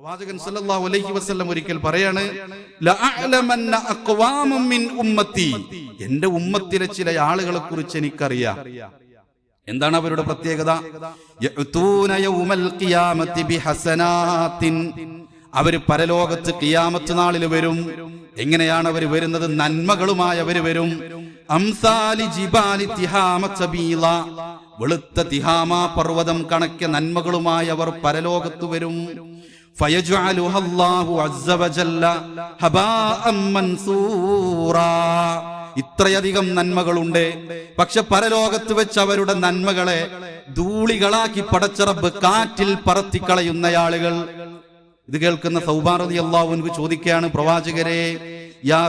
പ്രവാചകൻ സല്ലല്ലാഹു അലൈഹി വസല്ലം ഒരിക്കൽ പറയാണ് ലഅഅലമന്ന അഖ്വാമം മിൻ ഉമ്മത്തി. എന്റെ ഉമ്മത്തിലെ ചില ആളുകളെ കുറിച്ച് എനിക്കറിയാം. എന്താണ് അവരുടെ പ്രത്യേകത? യഅതൂന യൗമൽ ഖിയാമത്തി ബിഹസനാത്തിൻ. അവർ പരലോകത്ത് ഖിയാമത്ത് നാളിൽ വരും. എങ്ങനെയാണ് അവർ വരുന്നത്? നന്മകളുമായി അവർ വരും. അംസാലി ജിബാലി തിഹാമ സബീല. വെളുത്ത തിഹാമ പർവതം കണക്കെ നന്മകളുമായി അവർ പരലോകത്ത് വരും. ഇത്രയധികം നന്മകളുണ്ട്. പക്ഷെ പരലോകത്ത് വെച്ച് അവരുടെ നന്മകളെ ധൂളികളാക്കി പടച്ചറബ് കാറ്റിൽ പറത്തിക്കളയുന്ന ആളുകൾ ഇത് കേൾക്കുന്ന സൗഭാരതി അള്ളാഹുവിന് ചോദിക്കുകയാണ് പ്രവാചകരെ യാ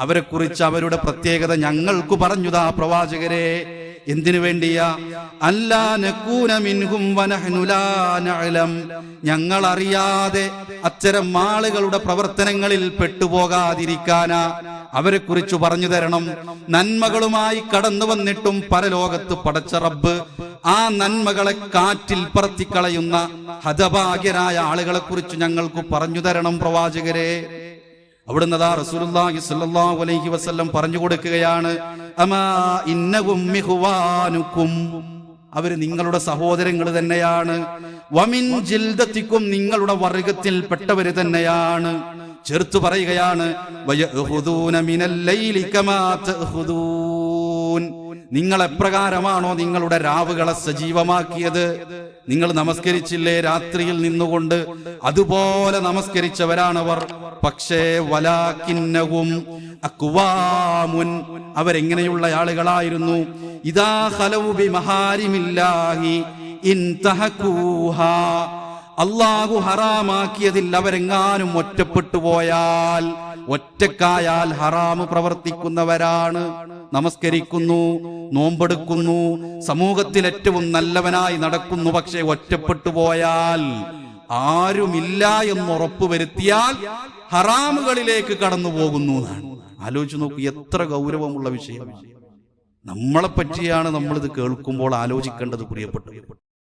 അവരെ കുറിച്ച് അവരുടെ പ്രത്യേകത ഞങ്ങൾക്ക് പറഞ്ഞുതാ പ്രവാചകരെ. എന്തിനു വേണ്ടിയാ? അല്ലാ നകൂന മിൻഹും വനഹ്നു ലാ നഅലം. ഞങ്ങൾ അറിയാതെ അത്തരം ആളുകളുടെ പ്രവർത്തനങ്ങളിൽ പെട്ടുപോകാതിരിക്കാനാ അവരെ കുറിച്ച് പറഞ്ഞു തരണം. നന്മകളുമായി കടന്നു വന്നിട്ടും പരലോകത്ത് പടച്ച റബ്ബ് ആ നന്മകളെ കാറ്റിൽ പറത്തിക്കളയുന്ന ഹതഭാഗ്യരായ ആളുകളെ കുറിച്ച് ഞങ്ങൾക്ക് പറഞ്ഞു തരണം പ്രവാചകരെ. അവിടുന്ന് അതാ റസൂലുള്ളാഹി സ്വല്ലല്ലാഹു അലൈഹി വസല്ലം പറഞ്ഞു കൊടുക്കുകയാണ്. അവർ നിങ്ങളുടെ സഹോദരങ്ങൾ തന്നെയാണ്. വമിൻ ജിൽദത്തിക്കും നിങ്ങളുടെ വർഗത്തിൽ പെട്ടവര് തന്നെയാണ്. ചെറുത്തു പറയുകയാണ് മിനൽ ലൈലി നിങ്ങൾ എപ്രകാരമാണോ നിങ്ങളുടെ രാവുകളെ സജീവമാക്കിയത്? നിങ്ങൾ നമസ്കരിച്ചില്ലേ രാത്രിയിൽ നിന്നുകൊണ്ട്? അതുപോലെ നമസ്കരിച്ചവരാണവർ. പക്ഷേ വലാക്കിന്നവും അക്കുവാമുൻ അവരെങ്ങനെയുള്ള ആളുകളായിരുന്നു? ഇതാ ഹലവു ബി മഹാരിമില്ലാഹി ഇൻതഹകൂഹാ അള്ളാഹു ഹറാമാക്കിയതിൽ അവരെങ്ങാനും ഒറ്റപ്പെട്ടു പോയാൽ ഒറ്റക്കായാൽ ഹറാമ് പ്രവർത്തിക്കുന്നവരാണ്. നമസ്കരിക്കുന്നു നോമ്പെടുക്കുന്നു സമൂഹത്തിൽ ഏറ്റവും നല്ലവനായി നടക്കുന്നു. പക്ഷെ ഒറ്റപ്പെട്ടു പോയാൽ ആരുമില്ല എന്ന് ഉറപ്പുവരുത്തിയാൽ ഹറാമുകളിലേക്ക് കടന്നു പോകുന്നു എന്നാണ്. ആലോചിച്ച് നോക്കൂ എത്ര ഗൗരവമുള്ള വിഷയം. നമ്മളെ പറ്റിയാണ് നമ്മളിത് കേൾക്കുമ്പോൾ ആലോചിക്കേണ്ടത് പ്രിയപ്പെട്ടു